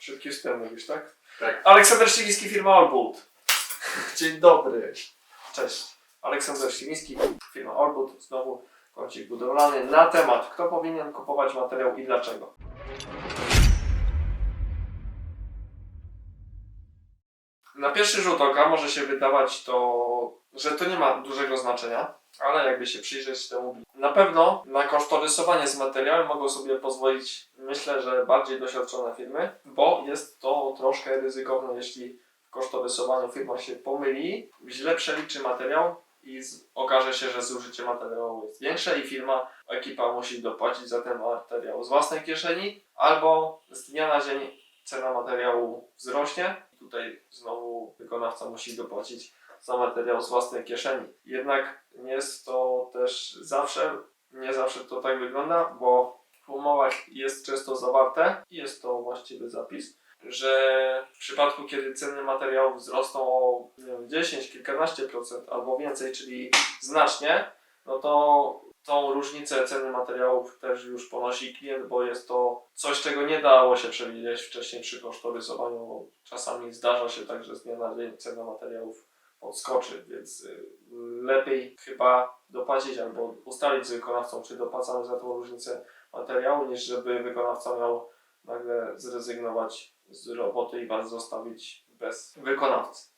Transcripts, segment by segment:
Szybki wstęp mówisz, tak? Tak. Aleksander Ścieliński, firma Allboot. Dzień dobry. Cześć. Aleksander Ścieliński, firma Allboot. Znowu kącik budowlany na temat, kto powinien kupować materiał i dlaczego. Na pierwszy rzut oka może się wydawać to, że to nie ma dużego znaczenia, ale jakby się przyjrzeć temu, na pewno na kosztorysowanie z materiałem mogą sobie pozwolić, myślę, że bardziej doświadczone firmy, bo jest to troszkę ryzykowne, jeśli w kosztorysowaniu firma się pomyli, źle przeliczy materiał i z, okaże się, że zużycie materiału jest większe i firma, ekipa musi dopłacić za ten materiał z własnej kieszeni, albo z dnia na dzień cena materiału wzrośnie. Tutaj znowu wykonawca musi dopłacić za materiał z własnej kieszeni. Jednak nie jest to też zawsze, nie zawsze to tak wygląda, bo w umowach jest często zawarte jest to właściwy zapis, że w przypadku, kiedy ceny materiałów wzrosną o nie wiem, 10, kilkanaście procent albo więcej, czyli znacznie, no to tą różnicę ceny materiałów też już ponosi klient, bo jest to coś, czego nie dało się przewidzieć wcześniej przy kosztorysowaniu. Czasami zdarza się tak, że z dnia na dzień cena materiałów odskoczy, więc y, lepiej chyba dopłacić albo ustalić z wykonawcą, czy dopłacamy za tą różnicę materiału, niż żeby wykonawca miał nagle zrezygnować z roboty i Was zostawić bez wykonawcy.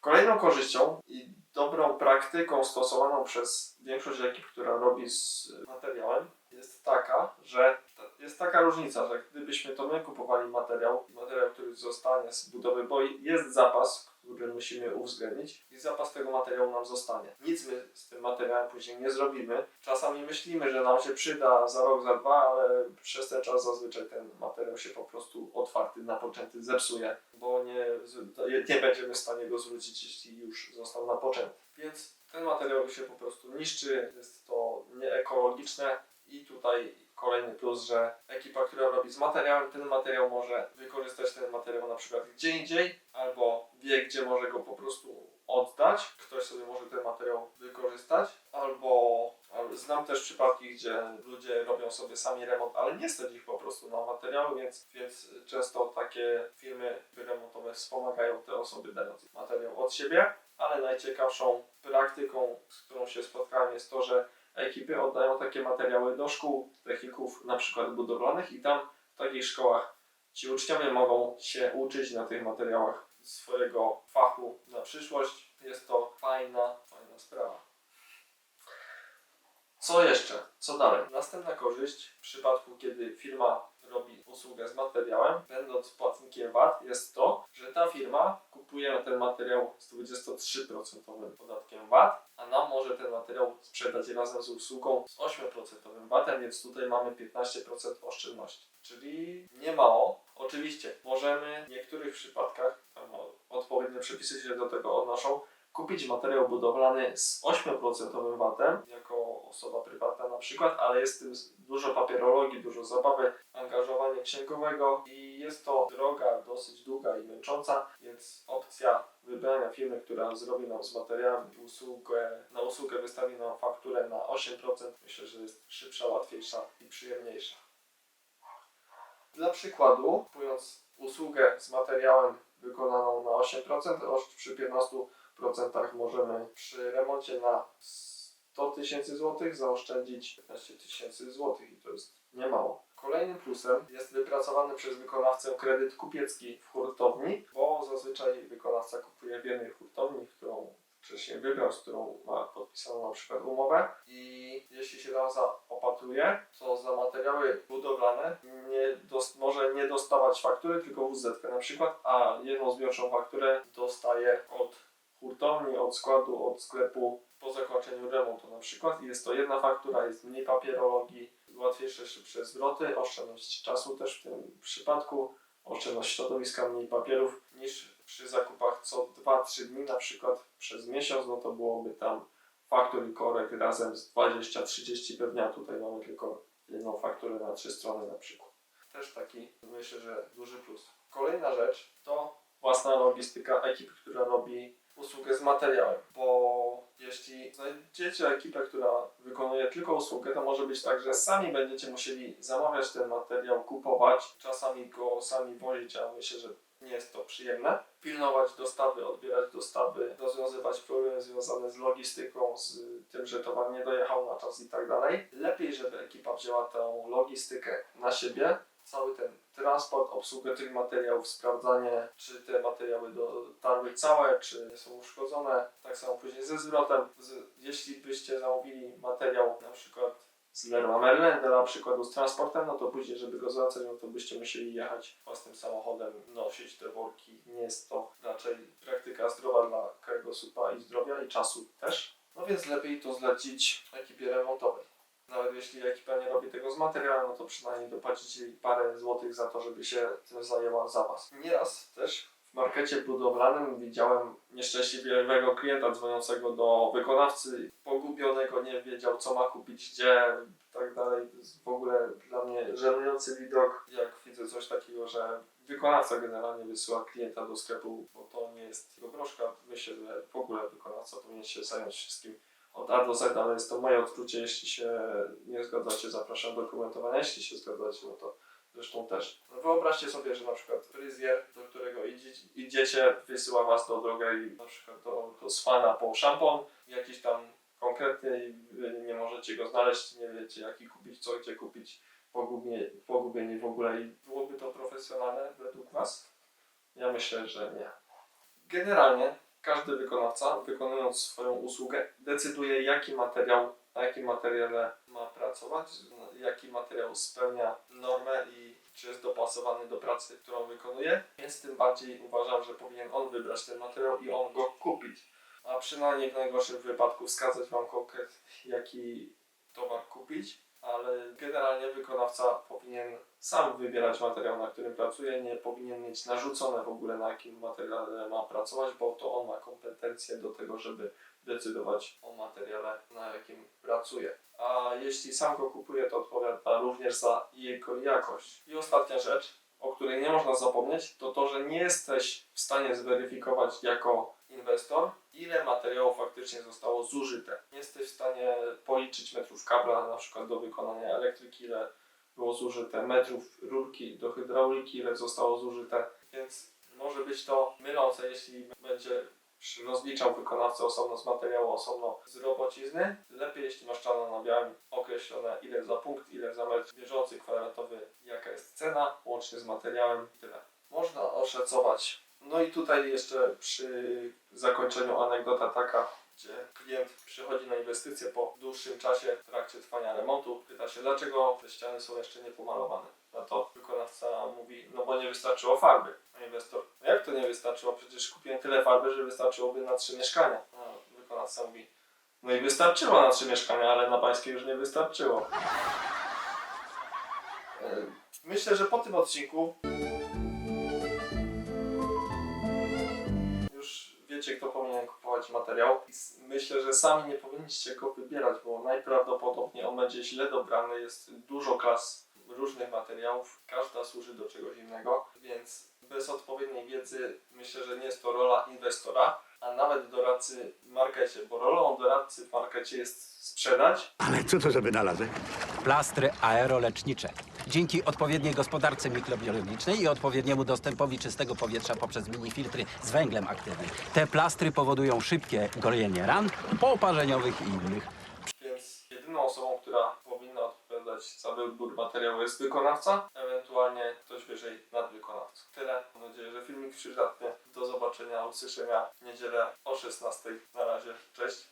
Kolejną korzyścią i dobrą praktyką stosowaną przez większość ekip, która robi z materiałem, jest taka, że jest taka różnica, że gdybyśmy to my kupowali materiał, materiał, który zostanie z budowy, bo jest zapas, który musimy uwzględnić i zapas tego materiału nam zostanie. Nic my z tym materiałem później nie zrobimy. Czasami myślimy, że nam się przyda za rok, za dwa, ale przez ten czas zazwyczaj ten materiał się po prostu otwarty, napoczęty zepsuje, bo nie, nie będziemy w stanie go zwrócić, jeśli już został napoczęty. Więc ten materiał się po prostu niszczy, jest to nieekologiczne i tutaj kolejny plus, że ekipa, która robi z materiałem, ten materiał może wykorzystać ten materiał na przykład gdzie indziej, gdzie może go po prostu oddać. Ktoś sobie może ten materiał wykorzystać, albo znam też przypadki, gdzie ludzie robią sobie sami remont, ale nie stać ich po prostu na materiały, więc, więc często takie firmy remontowe wspomagają te osoby dając materiał od siebie, ale najciekawszą praktyką, z którą się spotkałem jest to, że ekipy oddają takie materiały do szkół, techników na przykład budowlanych i tam w takich szkołach ci uczniowie mogą się uczyć na tych materiałach swojego na przyszłość. Jest to fajna, fajna sprawa. Co jeszcze? Co dalej? Następna korzyść w przypadku, kiedy firma robi usługę z materiałem, będąc płatnikiem VAT, jest to, że ta firma kupuje ten materiał z 23% podatkiem VAT, a nam może ten materiał sprzedać razem z usługą z 8% VAT-em, więc tutaj mamy 15% oszczędności. Czyli nie mało. Oczywiście możemy w niektórych przypadkach, odpowiednie przepisy się do tego odnoszą, kupić materiał budowlany z 8% VAT-em jako osoba prywatna na przykład, ale jest tym dużo papierologii, dużo zabawy, angażowania księgowego i jest to droga dosyć długa i męcząca, więc opcja wybrania firmy, która zrobi nam z materiałem usługę, na usługę wystawi nam fakturę na 8%, myślę, że jest szybsza, łatwiejsza i przyjemniejsza. Dla przykładu, kupując usługę z materiałem wykonaną na 8%, oż przy 15% możemy przy remoncie na 100 tysięcy złotych zaoszczędzić 15 tysięcy złotych i to jest niemało. Kolejnym plusem jest wypracowany przez wykonawcę kredyt kupiecki w hurtowni, bo zazwyczaj wykonawca kupuje w jednej hurtowni, którą wcześniej wybrał, z którą ma podpisaną na przykład umowę i jeśli się tam zaopatruje, to za materiały budowlane nie może nie dostawać faktury, tylko WZ na przykład, a jedną zbiorczą fakturę dostaje od hurtowni, od składu, od sklepu po zakończeniu remontu na przykład. I jest to jedna faktura, jest mniej papierologii, łatwiejsze, szybsze zwroty, oszczędność czasu też w tym przypadku, oszczędność środowiska, mniej papierów niż przy zakupach co 2-3 dni na przykład przez miesiąc, no to byłoby tam faktur i korek razem z 20-30 pewnie, a tutaj mamy tylko jedną fakturę na trzy strony na przykład. Też taki myślę, że duży plus. Kolejna rzecz to własna logistyka ekipy, która robi usługę z materiałem, bo Jeśli znajdziecie ekipę, która wykonuje tylko usługę, to może być tak, że sami będziecie musieli zamawiać ten materiał, kupować, czasami go sami wozić, a myślę, że nie jest to przyjemne. Pilnować dostawy, odbierać dostawy, rozwiązywać problemy związane z logistyką, z tym, że towar nie dojechał na czas i tak dalej. Lepiej, żeby ekipa wzięła tę logistykę na siebie, cały ten transport, obsługę tych materiałów, sprawdzanie, czy te materiały dotarły całe, czy są uszkodzone. Tak samo później ze zwrotem. Jeśli byście zamówili materiał na przykład z Leroy Merlin, dla przykładu z transportem, no to później, żeby go zwracać, no to byście musieli jechać własnym samochodem, nosić te worki. Nie jest to raczej praktyka zdrowa dla kręgosłupa i zdrowia i czasu też. No więc lepiej to zlecić ekipie remontowej. Nawet jeśli ekipa nie robi tego z materiału, no to przynajmniej dopłacić jej parę złotych za to, żeby się tym zajęła za was. Nieraz też w markecie budowlanym widziałem nieszczęśliwego klienta dzwoniącego do wykonawcy, pogubionego, nie wiedział co ma kupić, gdzie i tak dalej. To jest w ogóle dla mnie żenujący widok, jak widzę coś takiego, że wykonawca generalnie wysyła klienta do sklepu, bo to nie jest jego broszka. Myślę, że w ogóle wykonawca powinien się zająć wszystkim od A do Z, ale jest to moje odczucie. Jeśli się nie zgadzacie, zapraszam do komentowania. Jeśli się zgadzacie, no to zresztą też. Wyobraźcie sobie, że na przykład fryzjer, do którego idziecie, wysyła was do drogerii, na przykład do, do Swana po szampon, jakiś tam konkretny i nie możecie go znaleźć, nie wiecie jaki kupić, co gdzie kupić, pogubnie, pogubieni w ogóle i byłoby to profesjonalne według was? Ja myślę, że nie. Generalnie każdy wykonawca, wykonując swoją usługę, decyduje, jaki materiał, na jakim materiale ma pracować, jaki materiał spełnia normę i czy jest dopasowany do pracy, którą wykonuje. Więc tym bardziej uważam, że powinien on wybrać ten materiał i on go kupić. A przynajmniej w najgorszym wypadku wskazać Wam konkretnie, jaki towar kupić. Ale generalnie wykonawca powinien sam wybierać materiał, na którym pracuje, nie powinien mieć narzucone w ogóle na jakim materiale ma pracować, bo to on ma kompetencje do tego, żeby decydować o materiale, na jakim pracuje. A jeśli sam go kupuje, to odpowiada również za jego jakość. I ostatnia rzecz, o której nie można zapomnieć, to to, że nie jesteś w stanie zweryfikować jako inwestor, ile materiału faktycznie zostało zużyte. Nie jesteś w stanie policzyć metrów kabla, na przykład do wykonania elektryki, ile było zużyte, metrów rurki do hydrauliki, ile zostało zużyte, więc może być to mylące, jeśli będzie rozliczał wykonawcę osobno z materiału, osobno z robocizny. Lepiej, jeśli masz czarno na białym określone ile za punkt, ile za metr bieżący, kwadratowy, jaka jest cena, łącznie z materiałem i tyle. Można oszacować. No i tutaj jeszcze przy zakończeniu anegdota taka, gdzie klient przychodzi na inwestycję po dłuższym czasie w trakcie trwania remontu. Pyta się, dlaczego te ściany są jeszcze niepomalowane. Na to wykonawca mówi, no bo nie wystarczyło farby. A inwestor, jak to nie wystarczyło? Przecież kupiłem tyle farby, że wystarczyłoby na trzy mieszkania. A wykonawca mówi, no i wystarczyło na trzy mieszkania, ale na pańskie już nie wystarczyło. E, Myślę, że po tym odcinku już wiecie, kto powinien kupować materiał. Myślę, że sami nie powinniście go wybierać, bo najprawdopodobniej on będzie źle dobrany. Jest dużo klas różnych materiałów, każda służy do czegoś innego, więc bez odpowiedniej wiedzy myślę, że nie jest to rola inwestora, a nawet doradcy w markecie, bo rolą doradcy w markecie jest sprzedać, Ale co to za wynalazek? Plastry aerolecznicze. Dzięki odpowiedniej gospodarce mikrobiologicznej i odpowiedniemu dostępowi czystego powietrza poprzez minifiltry z węglem aktywnym. Te plastry powodują szybkie gojenie ran poparzeniowych i innych. Więc jedyną osobą, która powinna odpowiadać za wybór materiału jest wykonawca, ewentualnie ktoś wyżej. Tyle. Mam nadzieję, że filmik przydatny. Do zobaczenia, usłyszenia w niedzielę o 16. Na razie. Cześć.